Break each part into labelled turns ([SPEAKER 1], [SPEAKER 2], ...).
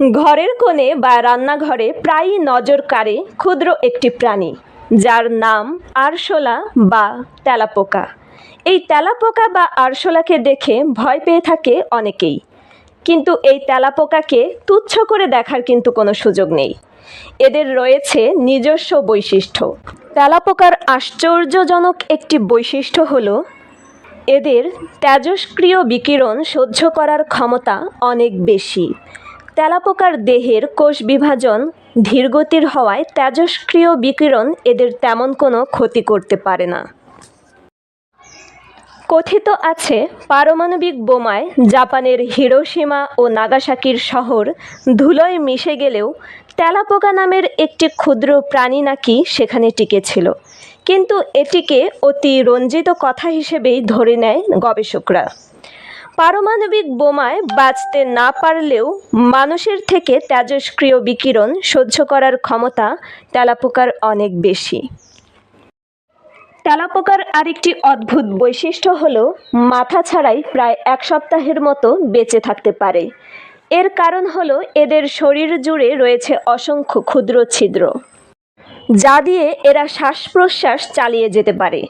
[SPEAKER 1] ঘরের কোণে বা রান্নাঘরে প্রায়ই নজর কাড়ে ক্ষুদ্র একটি প্রাণী, যার নাম আরশোলা বা তেলাপোকা। এই তেলাপোকা বা আরশোলাকে দেখে ভয় পেয়ে থাকে অনেকেই। কিন্তু এই তেলাপোকাকে তুচ্ছ করে দেখার কিন্তু কোনো সুযোগ নেই। এদের রয়েছে নিজস্ব বৈশিষ্ট্য। তেলাপোকার আশ্চর্যজনক একটি বৈশিষ্ট্য হলো, এদের তেজস্ক্রিয় বিকিরণ সহ্য করার ক্ষমতা অনেক বেশি। তেলাপোকার দেহের কোষ বিভাজন ধীরগতির হওয়ায় তেজস্ক্রিয় বিকিরণ এদের তেমন কোনো ক্ষতি করতে পারে না। কথিত আছে, পারমাণবিক বোমায় জাপানের হিরোশিমা ও নাগাসাকির শহর ধুলোয় মিশে গেলেও তেলাপোকা নামের একটি ক্ষুদ্র প্রাণী নাকি সেখানে টিকেছিল। কিন্তু এটিকে অতি রঞ্জিত কথা হিসেবেই ধরে নেয় গবেষকরা। পারমাণবিক বোমায় বাঁচতে না পারলেও মানুষের থেকে তেজস্ক্রিয় বিকিরণ সহ্য করার ক্ষমতা তেলাপোকার অনেক বেশি। তেলাপোকার আরেকটি অদ্ভুত বৈশিষ্ট্য হলো, মাথা ছাড়াই প্রায় এক সপ্তাহের মতো বেঁচে থাকতে পারে। এর কারণ হলো, এদের শরীর জুড়ে রয়েছে অসংখ্য ক্ষুদ্র ছিদ্র, যা দিয়ে এরা শ্বাস প্রশ্বাস চালিয়ে যেতে পারে।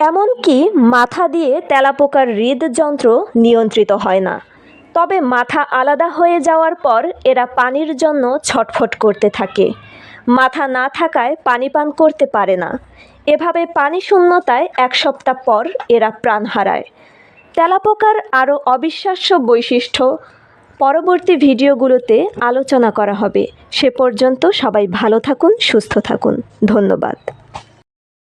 [SPEAKER 1] এমনকি মাথা দিয়ে তেলাপোকার হৃদযন্ত্র নিয়ন্ত্রিত হয় না। তবে মাথা আলাদা হয়ে যাওয়ার পর এরা পানির জন্য ছটফট করতে থাকে। মাথা না থাকায় পানি পান করতে পারে না। এভাবে পানি শূন্যতায় এক সপ্তাহ পর এরা প্রাণ হারায়। তেলাপোকার আরও অবিশ্বাস্য বৈশিষ্ট্য, পরবর্তী ভিডিওগুলোতে আলোচনা করা হবে। সে পর্যন্ত সবাই ভালো থাকুন, সুস্থ থাকুন। ধন্যবাদ।